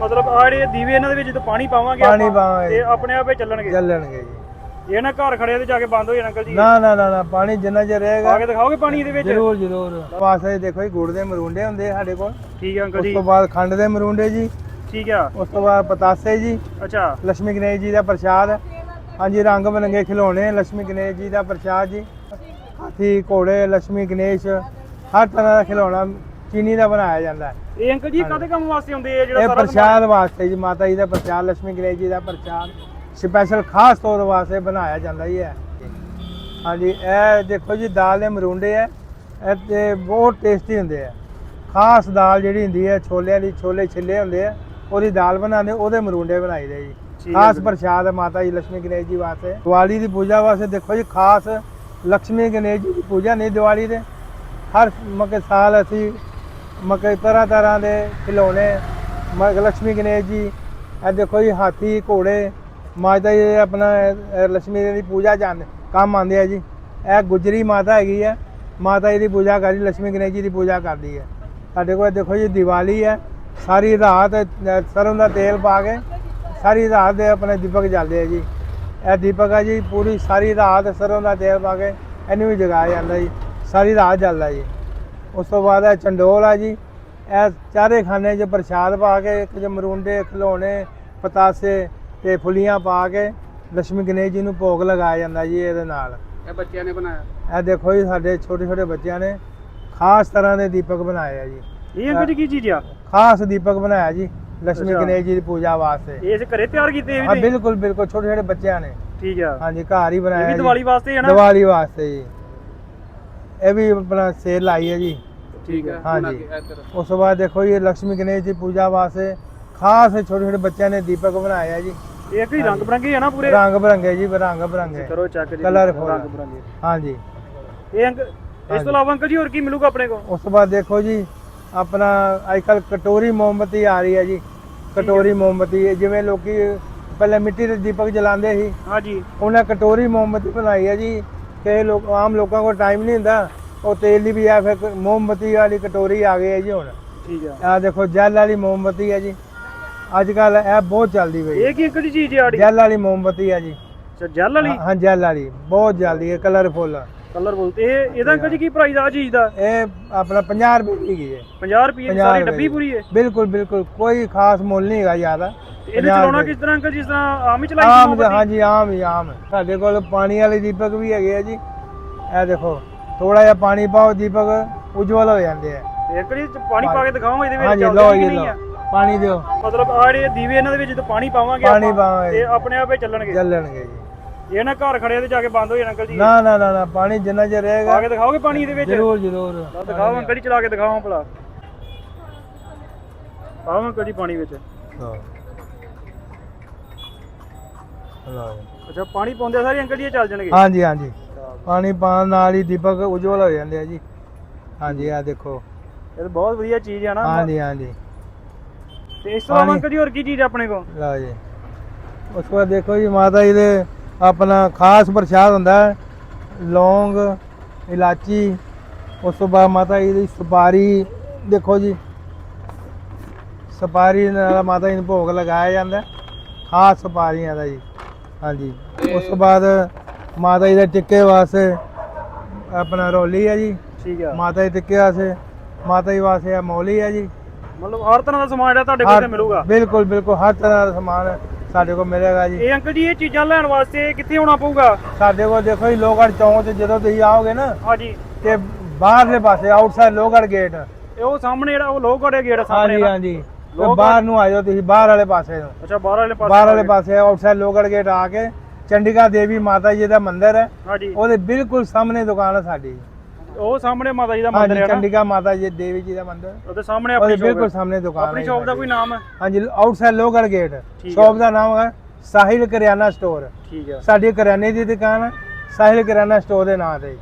ਮਤਲਬ ਆ ਜਿਹੜੇ ਦੀਵੇ ਇਹਨਾਂ ਦੇ ਵਿੱਚ ਜਦੋਂ ਪਾਣੀ ਪਾਵਾਂਗੇ ਆਪਾਂ, ਪਾਵਾਂਗੇ। ਆਪਣੇ ਆਪੇ ਚੱਲਣਗੇ। ਚੱਲਣਗੇ ਜੀ। ਇਹ ਨਾ ਘਰ ਖੜੇ ਤੇ ਜਾ ਕੇ ਬੰਦ ਹੋ ਜਾਣ ਅੰਕਲ ਜੀ। ਨਾ ਨਾ ਨਾ ਨਾ ਪਾਣੀ ਜਿੰਨਾ ਚਿਰ ਪਾ ਰਹੇਗਾ ਕੇ ਦਿਖਾਓਗੇ ਪਾਣੀ ਇਹਦੇ ਵਿੱਚ? ਜ਼ਰੂਰ ਜ਼ਰੂਰ। ਵਾਸਤੇ ਦੇਖੋ ਜੀ ਗੁੜ ਦੇ ਮਰੂੰਡੇ ਹੁੰਦੇ ਸਾਡੇ ਕੋਲ। ਠੀਕ ਹੈ ਅੰਕਲ ਉਸ ਤੋਂ ਬਾਅਦ ਖੰਡ ਦੇ ਮਰੂੰਡੇ ਜੀ। ਠੀਕ ਆ। ਉਸ ਤੋਂ ਬਾਅਦ ਪਤਾਸੇ ਜੀ। ਅੱਛਾ। ਲక్ష్ਮੀ ਗਣੇਸ਼ ਜੀ ਦਾ ਪ੍ਰਸ਼ਾਦ। ਹਾਂਜੀ ਰੰਗ ਬਿਰੰਗੇ ਖਿਡੌਣੇ ਲక్ష్ਮੀ ਗਣੇਸ਼ ਜੀ ਦਾ ਪ੍ਰਸ਼ਾਦ ਜੀ। ਹਾਥੀ ਘੋੜੇ ਲక్ష్ਮੀ ਗਣੇਸ਼। ਹਰ ਤਰ੍ਹਾਂ ਦਾ ਖਿਡੌਣਾ ਚੀਨੀ ਦਾ ਬਣਾਇਆ ਜਾਂਦਾ ਹੈ। ਇਹ ਅੰਕਲ ਜੀ ਕਾਦੇ ਕੰਮ ਵਾਸਤੇ ਹੁੰਦੇ ਆ ਜਿਹੜਾ ਸਾਰਾ ਪ੍ਰਸ਼ਾਦ ਵਾਸਤੇ ਜੀ ਮਾਤਾ ਜੀ ਦਾ ਪ੍ਰਸ਼ਾਦ ਲక్ష్ਮੀ ਗਣੇਸ਼ ਜੀ ਦਾ ਪ੍ਰਸ਼ਾਦ। ਸਪੈਸ਼ਲ ਖਾਸ ਤੌਰ ਵਾਸਤੇ ਬਣਾਇਆ ਜਾਂਦਾ ਹੀ ਹੈ ਹਾਂਜੀ ਇਹ ਦੇਖੋ ਜੀ ਦਾਲ ਦੇ ਮਰੂੰਡੇ ਹੈ ਇਹ ਬਹੁਤ ਟੇਸਟੀ ਹੁੰਦੇ ਆ। ਖਾਸ ਦਾਲ ਜਿਹੜੀ ਹੁੰਦੀ ਹੈ ਛੋਲਿਆਂ ਦੀ ਛੋਲੇ ਛਿੱਲੇ ਹੁੰਦੇ ਆ ਉਹਦੀ ਦਾਲ ਬਣਾਉਂਦੇ ਉਹਦੇ ਮਰੂੰਡੇ ਬਣਾਈਦੇ ਜੀ। ਖਾਸ ਪ੍ਰਸ਼ਾਦ ਹੈ ਮਾਤਾ ਜੀ ਲక్ష్ਮੀ ਗਣੇਸ਼ ਜੀ ਵਾਸਤੇ। ਦੀਵਾਲੀ ਦੀ ਪੂਜਾ ਵਾਸਤੇ ਦੇਖੋ ਜੀ ਖਾਸ ਲక్ష్ਮੀ ਗਣੇਸ਼ ਜੀ ਦੀ ਪੂਜਾ ਨਹੀਂ ਦੀਵਾਲੀ ਦੇ। ਹਰ ਮਕੇ ਸਾਲ ਅਸੀਂ ਮਕਈ ਤਰ੍ਹਾਂ ਤਰ੍ਹਾਂ ਦੇ ਖਿਲੌਣੇ। ਮਗ ਲక్ష్ਮੀ ਗਣੇਸ਼ ਜੀ, ਇਹ ਦੇਖੋ ਜੀ, ਹਾਥੀ, ਘੋੜੇ ਮਾਤਾ ਜੀ ਆਪਣਾ ਲక్ష్ਮੀ ਦੀ ਪੂਜਾ ਜਾਂਦੇ ਕੰਮ ਆਉਂਦੇ ਆ ਜੀ। ਇਹ ਗੁਜਰੀ ਮਾਤਾ ਹੈਗੀ ਹੈ ਮਾਤਾ ਜੀ ਦੀ ਪੂਜਾ ਕਰੀ ਲక్ష్ਮੀ ਗਣੇਸ਼ ਜੀ ਦੀ ਪੂਜਾ ਕਰਦੀ ਹੈ ਸਾਡੇ ਕੋਲ ਦੇਖੋ ਜੀ, ਦੀਵਾਲੀ ਹੈ ਸਾਰੀ ਰਾਤ ਸਰੋਂ ਦਾ ਤੇਲ ਪਾ ਕੇ, ਸਾਰੀ ਰਾਤ ਦੇ ਆਪਣੇ ਦੀਪਕ ਜਲਦੇ ਆ ਜੀ। ਇਹ ਦੀਪਕ ਆ ਜੀ, ਪੂਰੀ ਸਾਰੀ ਰਾਤ ਸਰੋਂ ਦਾ ਤੇਲ ਪਾ ਕੇ, ਇਹਨੂੰ ਵੀ ਜਗਾਇਆ ਜਾਂਦਾ ਜੀ। ਸਾਰੀ ਰਾਤ ਜਲਦਾ ਜੀ। ਉਸ ਤੋਂ ਬਾਅਦ ਇਹ ਚੰਡੋਲ ਆ ਜੀ। ਇਹ ਚਾਰੇ ਖਾਨੇ 'ਚ ਪ੍ਰਸ਼ਾਦ ਪਾ ਕੇ ਇੱਕ ਜਮਰੂੰਡੇ ਖਿਲੌਣੇ ਪਤਾਸੇ ਤੇ ਫੁੱਲੀਆਂ ਪਾ ਕੇ ਲక్ష్ਮੀ ਗਣੇਸ਼ ਜੀ ਨੂੰ ਭੋਗ ਲਗਾਇਆ ਜਾਂਦਾ ਜੀ ਇਹਦੇ ਨਾਲ। ਇਹ ਬੱਚਿਆਂ ਨੇ ਬਣਾਇਆ? ਇਹ ਦੇਖੋ ਜੀ ਸਾਡੇ ਛੋਟੇ ਛੋਟੇ ਬੱਚਿਆਂ ਨੇ ਖਾਸ ਤਰ੍ਹਾਂ ਦੇ ਦੀਪਕ ਬਣਾਏ ਆ ਜੀ। ਇਹ ਅੰਕਲ ਕੀ ਚੀਜ਼ ਆ? ਖਾਸ ਦੀਪਕ ਬਣਾਇਆ ਜੀ ਲక్ష్ਮੀ ਗਣੇਸ਼ ਜੀ ਦੀ ਪੂਜਾ ਵਾਸਤੇ। ਇਸ ਘਰੇ ਤਿਆਰ ਕੀਤੇ ਆ ਬਿਲਕੁਲ ਬਿਲਕੁਲ ਛੋਟੇ ਛੋਟੇ ਬੱਚਿਆਂ ਨੇ। ਠੀਕ ਆ। ਹਾਂਜੀ ਘਰ ਹੀ ਬਣਾਇਆ ਦੀਵਾਲੀ ਵਾਸਤੇ ਹੈ ਦੀਵਾਲੀ ਵਾਸਤੇ ਜੀ। ਇਹ ਵੀ ਆਪਣਾ ਸੇਲ ਲਾਈ ਹੈ ਜੀ। ਠੀਕ ਆ ਹਾਂਜੀ। ਉਸ ਤੋਂ ਬਾਅਦ ਦੇਖੋ ਜੀ ਲక్ష్ਮੀ ਗਣੇਸ਼ ਦੀ ਪੂਜਾ ਵਾਸਤੇ ਖਾਸ ਛੋਟੇ ਛੋਟੇ ਬੱਚਿਆਂ ਨੇ ਦੀਪਕ ਬਣਾਏ ਆ ਜੀ। ਇਹ ਕੋਈ ਰੰਗ ਬਰੰਗੇ ਆ ਨਾ ਪੂਰੇ? ਰੰਗ ਬਰੰਗੇ ਜੀ ਰੰਗ ਬਰੰਗੇ। ਕਰੋ ਚੈੱਕ ਜੀ Colourful। ਰੰਗ ਬਰੰਗੇ। ਹਾਂਜੀ। ਇਹ ਅੰਕ ਇਸ ਤੋਂ ਇਲਾਵਾ ਅੰਕਲ ਜੀ ਹੋਰ ਕੀ ਮਿਲੂਗਾ ਆਪਣੇ ਕੋਲ? ਉਸ ਤੋਂ ਬਾਅਦ ਦੇਖੋ ਜੀ ਆਪਣਾ ਅੱਜ ਕੱਲ ਕਟੋਰੀ ਮੋਮਬਤੀ ਆ ਰਹੀ ਹੈ ਜੀ। ਕਟੋਰੀ ਮੋਮਬਤੀ ਇਹ ਜਿਵੇਂ ਲੋਕੀ ਪਹਿਲੇ ਮਿੱਟੀ ਦੇ ਦੀਪਕ ਜਲਾਉਂਦੇ ਸੀ। ਹਾਂਜੀ। ਉਹਨਾਂ ਕਟੋਰੀ ਮੋਮਬਤੀ ਬਣਾਈ ਹੈ ਜੀ। ਕਿ ਲੋਕ ਆਮ ਲੋਕਾਂ ਕੋਲ ਟਾਈਮ ਨਹੀਂ ਹੁੰਦਾ। ਉਹ ਤੇਲ ਦੀ ਵੀ ਆ ਫਿਰ ਮੋਮਬਤੀ ਵਾਲੀ ਕਟੋਰੀ ਆ ਗਈ ਹੈ ਜੀ ਹੁਣ। ਠੀਕ ਆ। ਆ ਦੇਖੋ ਜੈਲ ਵਾਲੀ ਮੋਮਬਤੀ ਹੈ ਜੀ। ਅੱਜ ਕੱਲ ਇਹ ਬਹੁਤ ਚੱਲਦੀ ਪਈ ਇਹ ਕੀ ਜੀ ਚੀਜ਼ ਆੜੀ ਜੈਲ ਵਾਲੀ ਮੋਮਬਤੀ ਹੈ ਜੀ। ਅੱਛਾ ਜੈਲ ਵਾਲੀ? ਹਾਂ ਜੈਲ ਵਾਲੀ। ਬਹੁਤ ਜਲਦੀ ਹੈ ਕਲਰਫੁਲ ਕਲਰ ਇਹ ਇਹਦਾ ਅੰਕਲ ਜੀ ਕੀ ਪ੍ਰਾਈਸ ਆ ਚੀਜ਼ ਦਾ? ਇਹ ਆਪਣਾ 50 ਰੁਪਏ ਦੀ ਹੈ। 50 ਰੁਪਏ ਦੀ 50 ਸਾਰੀ ਡੱਬੀ ਪੂਰੀ ਹੈ? ਬਿਲਕੁਲ ਬਿਲਕੁਲ। ਕੋਈ ਖਾਸ ਮੁੱਲ ਨਹੀਂ ਹੈਗਾ ਜ਼ਿਆਦਾ। ਤੇ ਇਹਦੇ ਚਲਾਉਣਾ ਕਿਸ ਤਰ੍ਹਾਂ ਅੰਕਲ ਜਿਸ ਤਰ੍ਹਾਂ ਆਮ ਹੀ ਚਲਾਈ ਆਮ ਮੋਮਬੱਤੀ? ਹਾਂਜੀ ਆਮ ਹੀ ਆਮ। ਸਾਡੇ ਕੋਲ ਪਾਣੀ ਵਾਲੇ ਦੀਪਕ ਵੀ ਹੈਗੇ ਆ ਜੀ। ਇਹ ਦੇਖੋ ਥੋੜਾ ਜਿਹਾ ਪਾਣੀ ਪਾਓ ਦੀਪਕ ਉਜਵਲ ਹੋ ਜਾਂਦੇ ਆ। ਤੇ ਅੰਕਲ ਜੀ ਪਾਣੀ ਪਾ ਕੇ ਦਿਖਾਓ ਇਹਦੇ ਵਿੱਚ ਹਾਂਜੀ ਚੱਲਦੇ ਲਓ ਕਿ ਜੀ ਨਹੀਂ ਆ। ਲਓ ਪਾਣੀ ਦਿਓ। ਮਤਲਬ ਆ ਜਿਹੜੇ ਦੀਵੇ ਇਹਨਾਂ ਦੇ ਵਿੱਚ ਜਦੋਂ ਪਾਣੀ ਪਾਵਾਂਗੇ ਪਾਣੀ ਆਪਾਂ, ਪਾਵਾਂਗੇ। ਤੇ ਆਪਣੇ ਆਪੇ ਚੱਲਣਗੇ। ਚੱਲਣਗੇ ਜੀ। ਇਹ ਨਾ ਘਰ ਖੜਿਆ ਤੇ ਜਾ ਕੇ ਬੰਦ ਹੋ ਜਾਣਾ ਅੰਕਲ ਜੀ। ਨਾ ਨਾ ਨਾ ਨਾ ਪਾਣੀ ਜਿੰਨਾ ਚਿਰ ਪਾ ਰਹੇਗਾ ਕੇ ਦਿਖਾਓਗੇ ਪਾਣੀ ਇਹਦੇ ਵਿੱਚ? ਜ਼ਰੂਰ ਜ਼ਰੂਰ। ਲਓ ਦਿਖਾਓ ਅੰਕਲ ਜੀ ਚਲਾ ਕੇ ਦਿਖਾਓ ਭਲਾ। ਪਾਓ ਅੰਕਲ ਜੀ ਪਾਣੀ ਵਿੱਚ। ਲਓ। ਅੱਛਾ ਪਾਣੀ ਪਾਉਂਦੇ ਸਾਰੇ ਅੰਕਲ ਜੀ ਇਹ ਚੱਲ ਜਾਣਗੇ ਹਾਂਜੀ ਹਾਂਜੀ। ਪਾਣੀ ਪਾਉਣ ਨਾਲ ਹੀ ਦੀਪਕ ਉਜਵਲ ਹੋ ਜਾਂਦੇ ਆ ਜੀ। ਹਾਂਜੀ ਆ ਦੇਖੋ। ਇਹ ਤਾਂ ਬਹੁਤ ਵਧੀਆ ਚੀਜ਼ ਆ ਨਾ। ਹਾਂਜੀ ਹਾਂਜੀ। ਤੇ ਇਸ ਤੋਂ ਇਲਾਵਾ ਪਾਣੀ- ਅੰਕਲ ਜੀ ਹੋਰ ਕੀ ਚੀਜ਼ ਆ ਆਪਣੇ ਕੋਲ? ਲਓ ਜੀ। ਉਸ ਤੋਂ ਬਾਅਦ ਦੇਖੋ ਜੀ ਮਾਤਾ ਜੀ ਦੇ ਆਪਣਾ ਖਾਸ ਪ੍ਰਸ਼ਾਦ ਹੁੰਦਾ ਹੈ। ਲੌਂਗ ਇਲਾਚੀ ਉਸ ਤੋਂ ਬਾਅਦ ਮਾਤਾ ਜੀ ਦੀ ਸੁਪਾਰੀ ਦੇਖੋ ਜੀ। ਸੁਪਾਰੀ ਨਾਲ ਮਾਤਾ ਜੀ ਨੂੰ ਭੋਗ ਲਗਾਇਆ ਜਾਂਦਾ। ਖਾਸ ਸੁਪਾਰੀਆਂ ਦਾ ਜੀ। ਹਾਂਜੀ। ਉਸ ਤੋਂ ਬਾਅਦ ਮਾਤਾ ਜੀ ਦੇ ਟਿੱਕੇ ਵਾਸਤੇ ਆਪਣਾ ਰੋਲੀ ਹੈ ਜੀ। ਠੀਕ ਆ। ਮਾਤਾ ਜੀ ਟਿੱਕੇ ਵਾਸਤੇ ਮਾਤਾ ਜੀ ਵਾਸਤੇ ਆ ਮੌਲੀ ਹੈ ਜੀ। ਮਤਲਬ ਹਰ ਤਰ੍ਹਾਂ ਦਾ ਸਮਾਨ ਜਿਹੜਾ ਤੁਹਾਡੇ ਕੋਲ ਤੇ ਮਿਲੂਗਾ? ਬਿਲਕੁਲ ਬਿਲਕੁਲ ਹਰ ਤਰ੍ਹਾਂ ਦਾ ਸਮਾਨ ਸਾਡੇ ਕੋਲ ਮਿਲੇਗਾ ਜੀ। ਇਹ ਅੰਕਲ ਜੀ ਇਹ ਚੀਜ਼ਾਂ ਲੈਣ ਵਾਸਤੇ ਕਿੱਥੇ ਆਉਣਾ ਪਊਗਾ? ਸਾਡੇ ਕੋਲ ਦੇਖੋ ਜੀ ਲੋਹਗੜ੍ਹ ਚੌਂਕ 'ਚ ਜਦੋਂ ਤੁਸੀਂ ਆਓਗੇ ਨਾ ਹਾਂਜੀ। ਤੇ ਬਾਹਰਲੇ ਪਾਸੇ ਆਊਟਸਾਈਡ ਲੋਹਗੜ੍ਹ ਗੇਟ ਇਹ ਉਹ ਸਾਹਮਣੇ ਜਿਹੜਾ ਉਹ ਲੋਹਗੜ੍ਹ ਗੇਟ ਸਾਹਮਣੇ ਹਾਂਜੀ। ਹਾਂਜੀ। ਤੇ ਬਾਹਰ ਨੂੰ ਆ ਜਾਓ ਤੁਸੀਂ ਬਾਹਰ ਵਾਲੇ ਪਾਸੇ ਨੂੰ ਅੱਛਾ ਬਾਹਰ ਵਾਲੇ ਪਾਸੇ ਬਾਹਰ ਵਾਲੇ ਪਾਸੇ ਆਊਟਸਾਈਡ ਲੋਹਗੜ੍ਹ ਗੇਟ ਆ ਕੇ ਚੰਡੀਗੜ੍ਹ ਦੇਵੀ ਮਾਤਾ ਜੀ ਦਾ ਮੰਦਿਰ ਹੈ। ਹਾਂਜੀ। ਉਹਦੇ ਬਿਲਕੁਲ ਸਾਹਮਣੇ ਦੁਕਾਨ ਹੈ ਸਾਡੀ। ਉਹ ਸਾਹਮਣੇ ਮਾਤਾ ਜੀ ਦਾ ਮੰਦਿਰ ਹੈ ਨਾ? ਚੰਡੀਗੜ੍ਹ ਮਾਤਾ ਜੀ ਦੇਵੀ ਜੀ ਦਾ ਮੰਦਿਰ। ਉਹਦੇ ਸਾਹਮਣੇ ਆਪਣੀ ਸ਼ੌਪ ਬਿਲਕੁਲ ਸਾਹਮਣੇ ਦੁਕਾਨ ਆਪਣੀ ਸ਼ੌਪ ਦਾ। ਕੋਈ ਨਾਮ? ਹੈ ਹਾਂਜੀ ਆਊਟਸਾਈਡ ਲੋਹਗੜ੍ਹ ਗੇਟ ਸ਼ੌਪ ਦਾ ਨਾਮ ਹੈ ਸਾਹਿਲ ਕਰਿਆਨਾ ਸਟੋਰ ਠੀਕ ਹੈ। ਸਾਡੀ ਕਰਿਆਨੇ ਦੀ ਦੁਕਾਨ ਹੈ ਸਾਹਿਲ ਕਰਿਆਨਾ ਸਟੋਰ ਦੇ ਨਾਂ ਤੇ।